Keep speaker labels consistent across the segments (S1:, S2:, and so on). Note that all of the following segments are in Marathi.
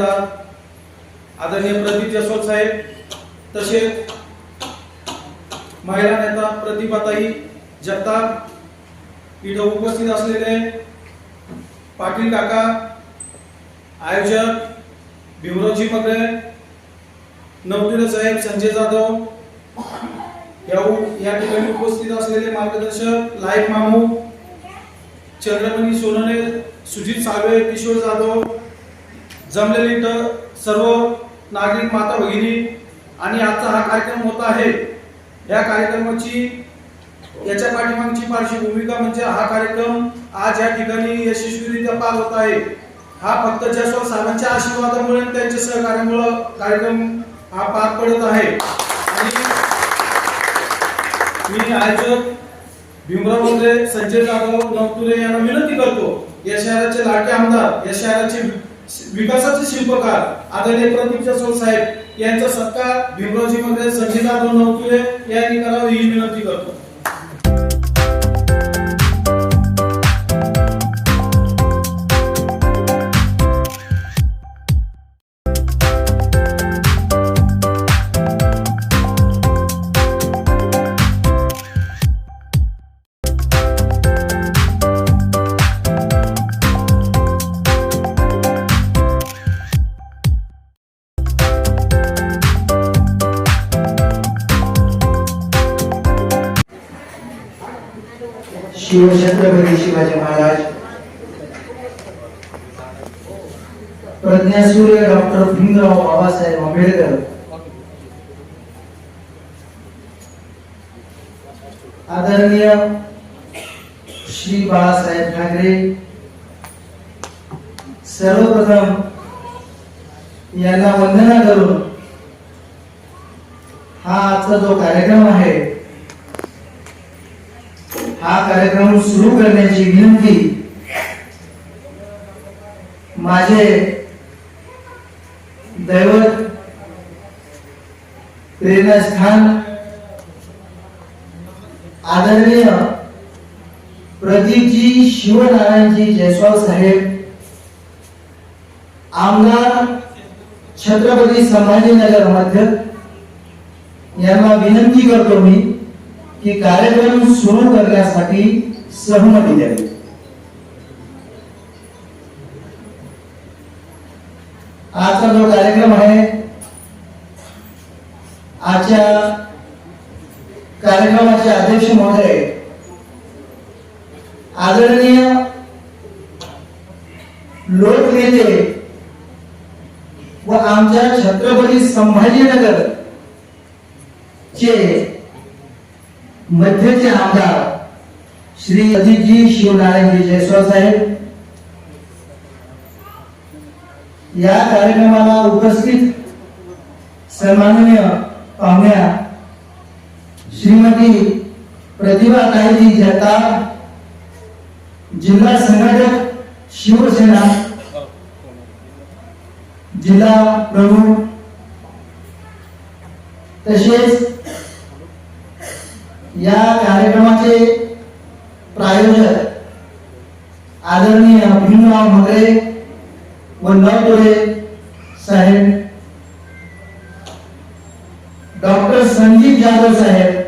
S1: या आमदार आदरणीय प्रदीप जसवंत साहेब तसेच महिला नेता प्रतिभाताई जगताप इथं उपस्थित असलेले पाटील काका आयोजक भीमरावजी मगरे नवतीरे साहेब संजय जाधव या या ठिकाणी उपस्थित असलेले मार्गदर्शक लाईक मामू चंद्रमणी सोनने सुजित साळवे किशोर जाधव जमलेले इथं सर्व नागरिक माता भगिनी आणि आजचा हा कार्यक्रम होत आहे. या कार्यक्रमाची याच्या पाठीमागची भूमिका म्हणजे हा कार्यक्रम आज या ठिकाणी यशस्वीरित्या पार होत आहे. हा फक्त जसवंत साहेबांच्या आशीर्वादामुळे त्यांच्या सहकार्यामुळे कार्यक्रम हा पार पडत आहे. आणि मी आयोजक भीमराव वगैरे संजय जाधव नवतुरे यांना विनंती करतो. या शहराचे लाटे आमदार या शहराचे विकासाचे शिल्पकार आदरणीय प्रदीप जसवंत साहेब यांचा सत्कार भीमरावजी वगैरे संजय जाधव नवतुरे यांनी करावी ही विनंती करतो.
S2: शिवछत्रपती शिवाजी महाराज. प्रज्ञासूर्य डॉक्टर भीमराव बाबासाहेब आंबेडकर. आदरणीय श्री बाळासाहेब ठाकरे. सर्वप्रथम यांना वंदना करून हा आजचा जो कार्यक्रम आहे हा कार्यक्रम सुरू करण्याची विनंती माझे दैवत प्रेरणास्थान आदरणीय प्रदीपजी शिवनारायणजी जयस्वाल साहेब आमदार छत्रपती संभाजीनगर मध्य यांना विनंती करतो मी की कार्यक्रम सुरू करण्यासाठी सहमती द्यावी. आजचा जो कार्यक्रम आहे आजच्या कार्यक्रमाचे अध्यक्ष महोदय आदरणीय लोकनेते व आमच्या छत्रपती संभाजीनगर चे मध्यचे आमदार श्री अजितजी शिवनारायणजी जयस्वाल साहेब. या कार्यक्रमाला उपस्थित सन्माननीय पाहुण्या श्रीमती प्रतिभा ताईजी जगताप जिल्हा संघटक शिवसेना जिल्हा प्रमुख तसेच या कार्यक्रमाचे प्रायोजक आदरणीय भीमराव मगरे व नवतोरे साहेब डॉक्टर संजीव जाधव साहेब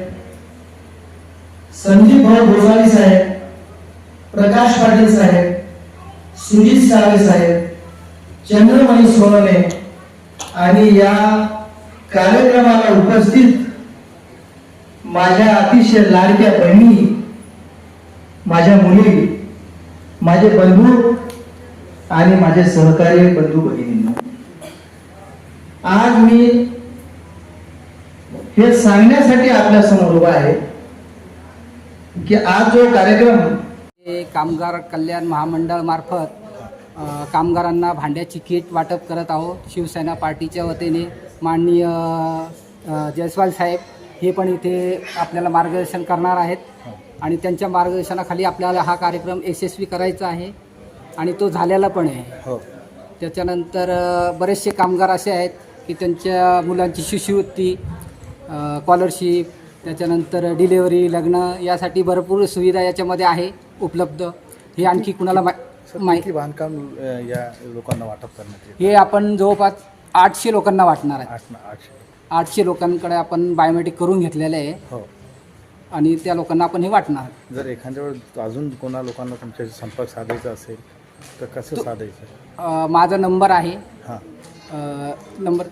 S2: संजीव भाऊ भोसाळी साहेब प्रकाश पाटील साहेब सुजित सावे साहेब चंद्रमणी सोनवणे आणि या कार्यक्रमाला उपस्थित माझ्या अतिशय लाडक्या बहिणी माझ्या मुली माझे बंधू आणि माझे सहकारी बंधू भगिनींना आज मी हे सांगण्यासाठी आपल्यासमोर उभा आहे की आज जो कार्यक्रम
S3: हे कामगार कल्याण महामंडळमार्फत मार्फत कामगारांना भांड्याची किट वाटप करत आहोत शिवसेना पार्टीच्या वतीने. माननीय जयस्वाल साहेब हे पण इथे आपल्याला मार्गदर्शन करणार आहेत. आणि त्यांच्या मार्गदर्शनाखाली आपल्याला हा कार्यक्रम यशस्वी करायचा आहे. आणि तो झालेला पण आहे.
S4: हो.
S3: त्याच्यानंतर बरेचसे कामगार असे आहेत की त्यांच्या मुलांची शिष्यवृत्ती स्कॉलरशिप त्याच्यानंतर डिलेवरी लग्न यासाठी भरपूर सुविधा याच्यामध्ये आहे उपलब्ध. हे आणखी कुणाला मा
S4: सर
S3: माहि-
S4: किती बांधकाम या लोकांना वाटप करण्यात
S3: हे आपण जवळपास आठशे लोकांना वाटणार आहे.
S4: आठ आठशे.
S3: आठशे लोकांकडे आपण बायोमेट्रिक करून घेतलेलं आहे.
S4: हो.
S3: आणि त्या लोकांना आपण हे वाटणार.
S4: जर एखाद्या वेळेस अजून कोणा लोकांना तुमच्याशी संपर्क साधायचा असेल तर कसं साधायचं?
S3: अ, माझा नंबर आहे.
S4: हां.
S3: अ, नंबर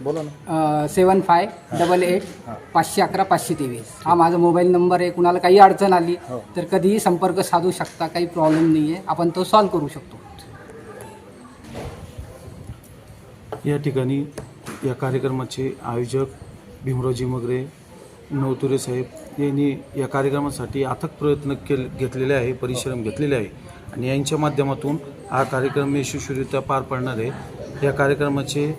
S4: बोला ना.
S3: सेवन फाय डबल एट
S4: हां.
S3: पाचशे अकरा पाचशे तेवीस. हा माझा मोबाईल नंबर आहे. कुणाला काही अडचण आली
S4: हो.
S3: तर कधीही संपर्क साधू शकता. काही प्रॉब्लेम नाही आहे आपण तो सॉल्व्ह करू शकतो.
S5: या ठिकाणी या कार्यक्रमाचे आयोजक भीमरावजी मगरे नवतुरे साहेब यांनी या कार्यक्रमासाठी अथक प्रयत्न केले घेतलेले आहे परिश्रम घेतलेले आहे. आणि यांच्या माध्यमातून हा कार्यक्रम यशस्वीरित्या पार पडणार आहे. या कार्यक्रमाचे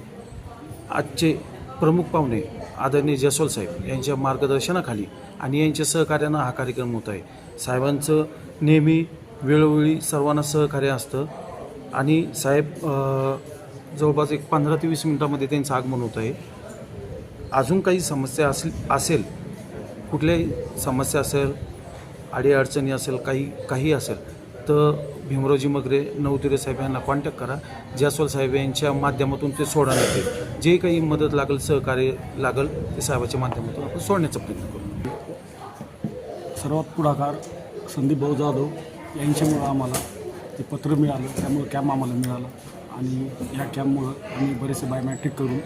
S5: आजचे प्रमुख पाहुणे आदरणीय जसवाल साहेब यांच्या मार्गदर्शनाखाली आणि यांच्या सहकार्यानं हा कार्यक्रम होत आहे. साहेबांचं नेहमी वेळोवेळी सर्वांना सहकार्य असतं. आणि साहेब जवळपास एक पंधरा ते वीस मिनटामध्ये त्यांचं आगमन होत आहे. अजून काही समस्या असेल असेल कुठल्याही समस्या असेल अडीअडचणी असेल काही काही असेल तर भीमरावजी मगरे नवतुरे साहेब यांना कॉन्टॅक्ट करा. जयस्वाल साहेब यांच्या माध्यमातून ते सोडवण्यात येईल जे काही मदत लागेल सहकार्य लागेल ते साहेबाच्या माध्यमातून आपण सोडण्याचा प्रयत्न करू.
S6: सर्वात पुढाकार संदीप भाऊ जाधव यांच्यामुळं आम्हाला ते पत्र मिळालं. त्यामुळं कॅम्प आम्हाला मिळाला. आणि या कॅम्पमुळं आम्ही बरेचसे बायोमॅट्रिक करून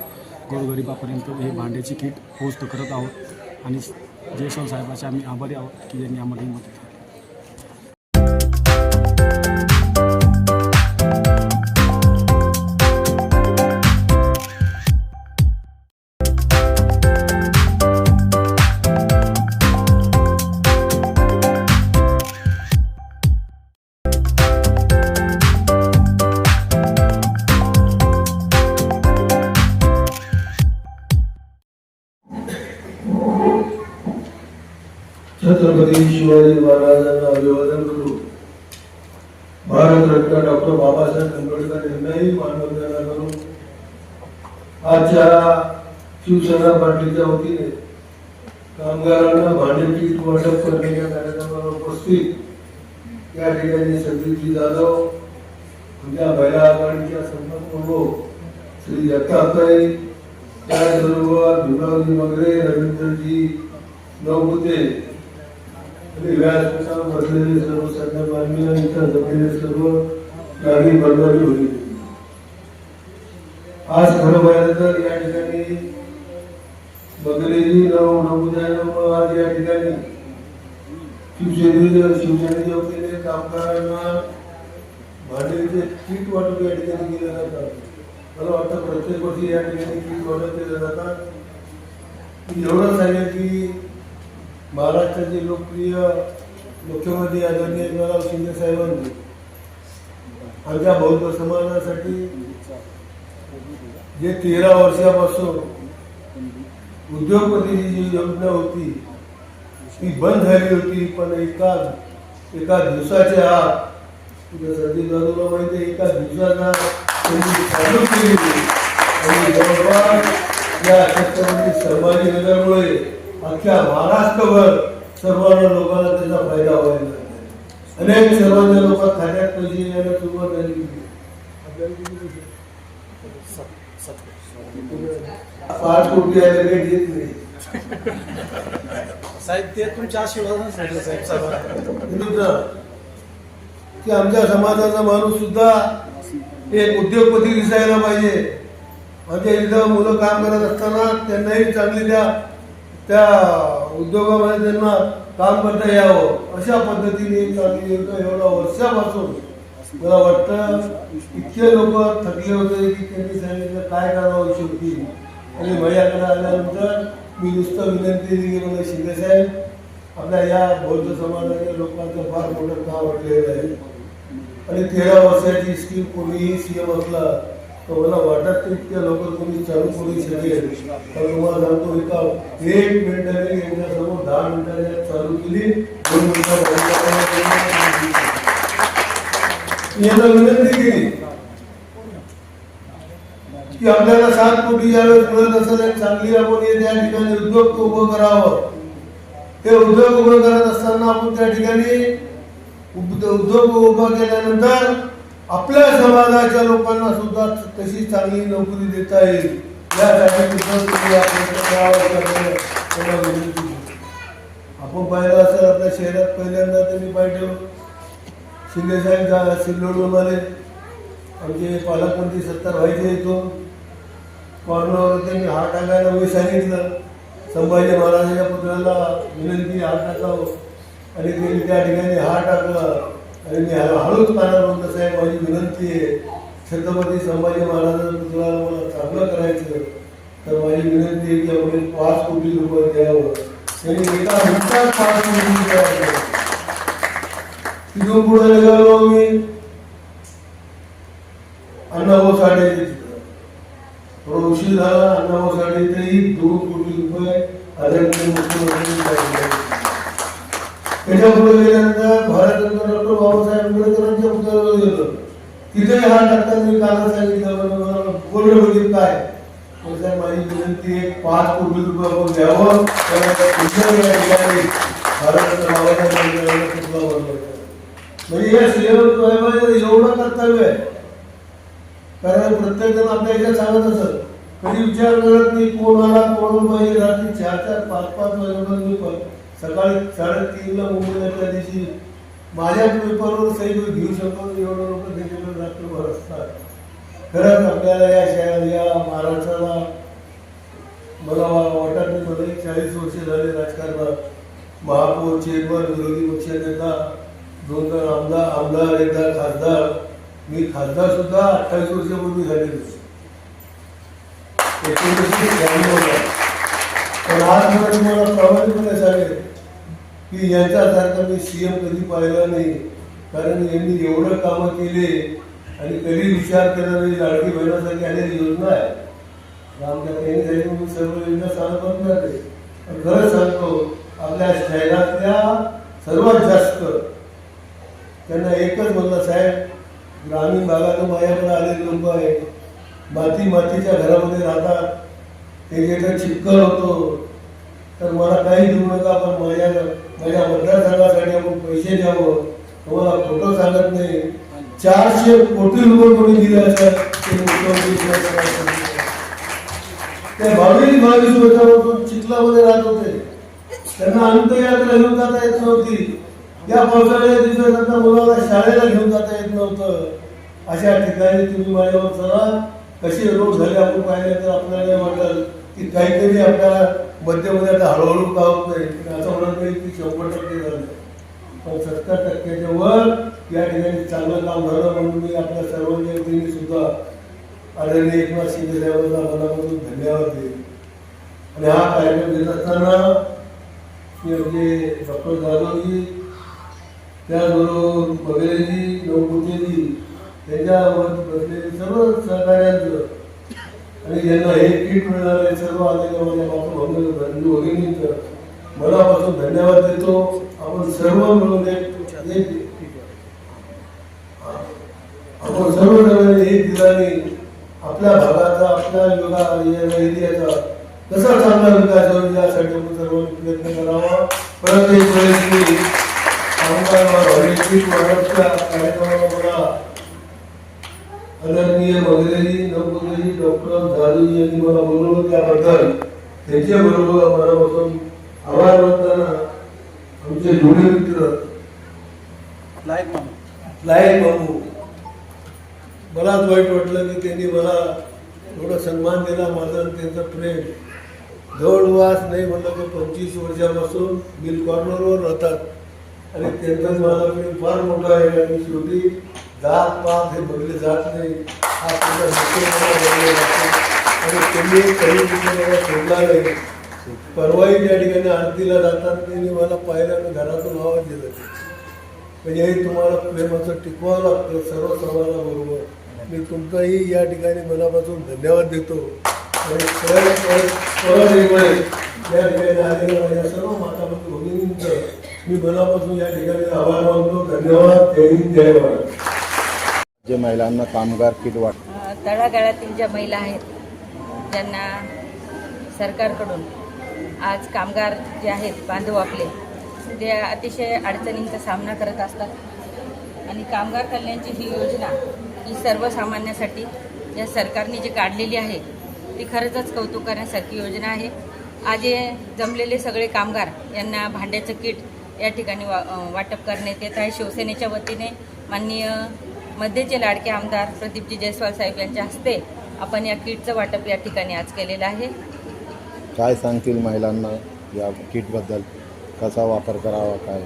S6: गोरगरिबापर्यंत हे भांड्याची किट पोस्ट करत आहोत. आणि जयस्वाल साहेबाचे आम्ही आभारी आहोत की यांनी आम्हाला ही मदत केली.
S7: छत्रपती शिवाजी महाराजांना अभिवादन करू. भारतरत्न डॉक्टर बाबासाहेब आंबेडकर यांनाही मानवंदना करू. आजच्या शिवसेना पार्टीच्या वतीने कामगारांना भांड्याची वाटप करण्याच्या कार्यक्रमाला उपस्थित या ठिकाणी संदीपजी जाधव आमच्या महिला आघाडीच्या संपर्क प्रमुख श्री जगतापताई त्याचबरोबर भीमरावजी मगरे रवींद्रजी नवबुते आणि व्यासपीठावर बसलेले सर्व सन्माननीय इतर जमलेले सर्व नागरिक आज खरं पाहिलं तर या ठिकाणी बगरेजी नव आज या ठिकाणी शिवसेनेच्या शिवसेनेच्या वतीने कामगारांना भांडीचे किट वाटप या ठिकाणी केले जातात मला वाटतं प्रत्येक वर्षी या ठिकाणी किट वाटप केले जातात. एवढंच एवढं की महाराष्ट्राचे लोकप्रिय मुख्यमंत्री आदरणीय एकनाथराव शिंदे साहेबांनी आमच्या बौद्ध समाजासाठी जे तेरा वर्षापासून उद्योगपतीची जी योजना होती ती बंद झाली होती पण एका एका दिवसाच्या आत तुझ्या संजय जाधवला माहिती एका दिवसाचा त्यांनी चालू केली आणि जवळपास या छत्रपती सहभागी नगरमुळे अख्ख्या महाराष्ट्रभर सर्वांना लोकांना त्याचा फायदा व्हायला. अनेक सर्वांच्या लोक खात्यात पैसे यायला सुरुवात झाली? पाच कोटी लगेच येत नाही
S1: साहेब ते तुमच्या आशीर्वादासाठी साहेब सर्वांना
S7: की आमच्या समाजाचा माणूस सुद्धा एक उद्योगपती दिसायला पाहिजे आमच्या इथं मुलं काम करत असताना त्यांनाही चांगली त्या त्या उद्योगामध्ये त्यांना काम करता यावं अशा पद्धतीने चालली चांगली योजना एवढ्या वर्षापासून. मला वाटतं इतके लोक थकले होते की त्यांनी सांगितलं काय करावं शेवटी? आणि माझ्याकडे आल्यानंतर मी नुसतं विनंती दिली मला शिंदे साहेब आपल्या या बौद्ध समाजाच्या लोकांचं फार मोठं काम वाटलेलं आहे. आणि तेरा वर्षाची स्कीम कोणीही सीएम असला तर मला वाटत नाही इतक्या लवकर कोणी चालू करू शकेल तर तुम्हाला सांगतो एका एक मिनिटाने यांच्यासमोर दहा मिनिटाने चालू केली. दोन मिनिटात यांना विनंती केली की आपल्याला सात कोटी ज्यावेळेस मिळत असेल चांगली आपण त्या ठिकाणी उद्योग उभं करावं. ते उद्योग उभं करत असताना आपण त्या ठिकाणी उद्योग उभा केल्यानंतर आपल्या समाजाच्या लोकांना सुद्धा तशी चांगली नोकरी देता येईल. यासाठी आपण पाहिलं असेल आपल्या शहरात पहिल्यांदा त्यांनी पाहिलं शिंदे साहेब जा आले आमचे पालकमंत्री सत्तार व्हायचे येतो कॉर्नरवर त्यांनी हात टाकायला मी सांगितलं. संभाजी महाराजांच्या पुतळ्याला विनंती हात टाकावं. आणि त्यांनी त्या ठिकाणी हात टाकला. आणि मी हळू- हळूच कानावर म्हणतो साहेब माझी विनंती आहे. छत्रपती संभाजी महाराजांना पुतळ्याला मला चांगलं करायचं. तर माझी विनंती आहे की आपण पाच कोटी रुपये द्यावं. त्यांनी एका मिनिटात पाच कोटी रुपये तिथून पुढे निघालो मी अण्णाभाऊ साठे थोडा उशीर झाला अण्णाभाऊ साठे साठेचेही दोन कोटी रुपये आदरणीय मुख्यमंत्री सांगितले गेल्यानंतर भारतरत्न डॉक्टर बाबासाहेब आंबेडकरांच्या पुतळ्यावर गेलो. तिथेही हा टाकताना मी काल सांगितलं मला- काय? साहेब माझी विनंती आहे पाच कोटी रुपये आपण द्यावं भारतरत्न बाबासाहेब पुतळा बनवायचा म्हणजे या साहेबांचं एवढं कर्तव्य आहे. कारण प्रत्येक जण आपल्या इथे सांगत असत कधी विचार करत नाही कोण आला कोण पाहिजे रात्री चार चार पाच पाच वाजेपर्यंत मी सकाळी साडेतीनला मुंबईला त्या दिवशी माझ्या पेपरवर सही घेऊ शकतो एवढं लोक त्याच्याकडे रात्रभर असतात खरंच आपल्याला या शहर या महाराष्ट्राला मला वाटत नाही मला चाळीस वर्ष झाले राजकारणात महापौर चेअरमन विरोधी पक्षनेता दोन तर आमदार आमदार एकदा खासदार. मी खासदार सुद्धा अठ्ठावीस वर्षापूर्वी झालेलो एकोणीसशे पण आज मला तुम्हाला प्रामाणिकपणे सांगेल की यांच्यासारखं मी सी एम कधी पाहिला नाही कारण यांनी एवढं कामं केले आणि कधी विचार केला नाही लाडकी बहिणासाठी आलेली योजना आहे आमच्या त्यांनी सांगितलं मी सर्व योजना सांगत नाही पण खरंच सांगतो आपल्या शहरातल्या सर्वात जास्त त्यांना एकच म्हणलं साहेब ग्रामीण भागातून माझ्याकडे आलेले लोक आहेत माती मातीच्या घरामध्ये राहतात. ते जे चिक्कल होतो. तर मला काही देऊ नका पण माझ्या माझ्या मतदारसंघासाठी आपण पैसे द्यावं. तुम्हाला खोटं सांगत नाही. चारशे कोटी रुपये कोणी दिले असतात ते मुख्यमंत्री शिवसेना सरकारने. ते बावीस बावीस वर्षापासून चिखलामध्ये राहत होते. त्यांना अंतयात्रा घेऊन जाता येत नव्हती. या पावसाळ्या दिवसात त्यांना मुलाला शाळेला घेऊन जाता येत नव्हतं. अशा ठिकाणी तुम्ही माझ्यावर चला. कसे रोग झाले आपण पाहिले तर आपल्याला वाटलं की काहीतरी आपल्याला मध्यमध्ये आता हळूहळू का होत नाही? असं म्हणत नाही की शंभर टक्के झालं. पण सत्तर टक्क्याच्या वर या ठिकाणी चांगलं काम झालं म्हणून मी आपल्या सर्व वतीने सुद्धा आदरणीय एकनाथ शिंदे साहेबांना मनापासून धन्यवाद देईल आणि हा कार्यक्रम घेत असताना मी आपले डॉक्टर जाधवजी त्याचबरोबर बगरेजी नवपुतेजी त्याच्यावर बसलेले सर्व सहकार्यांचं आणि ज्यांना हे किट मिळणार आहे सर्व आलेल्या माझ्या मातृभूमी बंधू भगिनींचं. मनापासून धन्यवाद देतो. आपण सर्व मिळून एक आपण सर्व जणांनी एक दिलाने आपल्या भागाचा आपल्या योगा एरियाचा कसा चांगला विकास होईल यासाठी आपण सर्व प्रयत्न करावा. परत एक वेळेस मी कामगार ऑलिम्पिक वाढवच्या कार्यक्रमाला मला आदरणीय मंगलेजी नवकुलेजी डॉक्टर जाधवजी यांनी मला बोलवलं त्याबद्दल. त्यांच्या बरोबर मनापासून आभार मानताना आमचे जुने मित्र
S1: लाईक मामा
S7: लायक बाबू मलाच वाईट वाटलं की त्यांनी मला थोडा सन्मान दिला माझा त्यांचं प्रेम. जवळवास नाही म्हणलं तर पंचवीस वर्षापासून बिल कॉर्नरवर राहतात. आणि त्यांचाच मला प्रेम फार मोठा आहे आणि शेवटी जात पात हे बघले जात नाही. हा तुझा आणि त्यांनी काही मला सोडला नाही. परवाही त्या ठिकाणी आरतीला जातात त्यांनी मला पाहिलं आणि घरातून आवाज दिला म्हणजे हे तुम्हाला प्रेमाचं टिकवावं लागतं सर्व बरोबर. मी तुमचाही या ठिकाणी मनापासून धन्यवाद देतो. आणि या ठिकाणी आलेल्या माझ्या सर्व माता भगिनींचं मी मनापासून या ठिकाणी आभार मानतो. धन्यवाद. जय हिंद जय भारत.
S4: जे महिलांना कामगार किट वाट
S8: तळागाळातील ज्या महिला आहेत ज्यांना सरकारकडून आज कामगार जे आहेत बांधव आपले ते अतिशय अडचणींचा सामना करत असतात. आणि कामगार कल्याणची ही योजना ही सर्वसामान्यासाठी या सरकारने जी काढलेली आहे ती खरंच कौतुक करण्यासारखी योजना आहे. आज हे जमलेले सगळे कामगार यांना भांड्याचं किट या ठिकाणी वा वाटप करण्यात येत आहे. शिवसेनेच्या वतीने माननीय मध्येचे लाडके आमदार प्रदीपजी जयस्वाल साहेब यांच्या हस्ते आपण या किटचं वाटप या ठिकाणी आज केलेलं आहे.
S9: काय सांगतील महिलांना या किटबद्दल? कसा वापर करावा काय?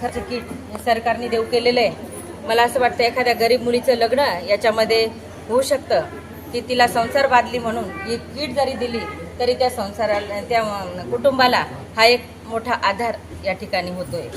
S8: खर्च किट हे सरकारने देऊ केलेलं आहे. मला असं वाटतं एखाद्या गरीब मुलीचं लग्न याच्यामध्ये होऊ शकतं. की तिला संसार बांधली म्हणून ही किट जरी दिली तरी त्या संसाराला त्या कुटुंबाला हा एक मोठा आधार या ठिकाणी होतोय.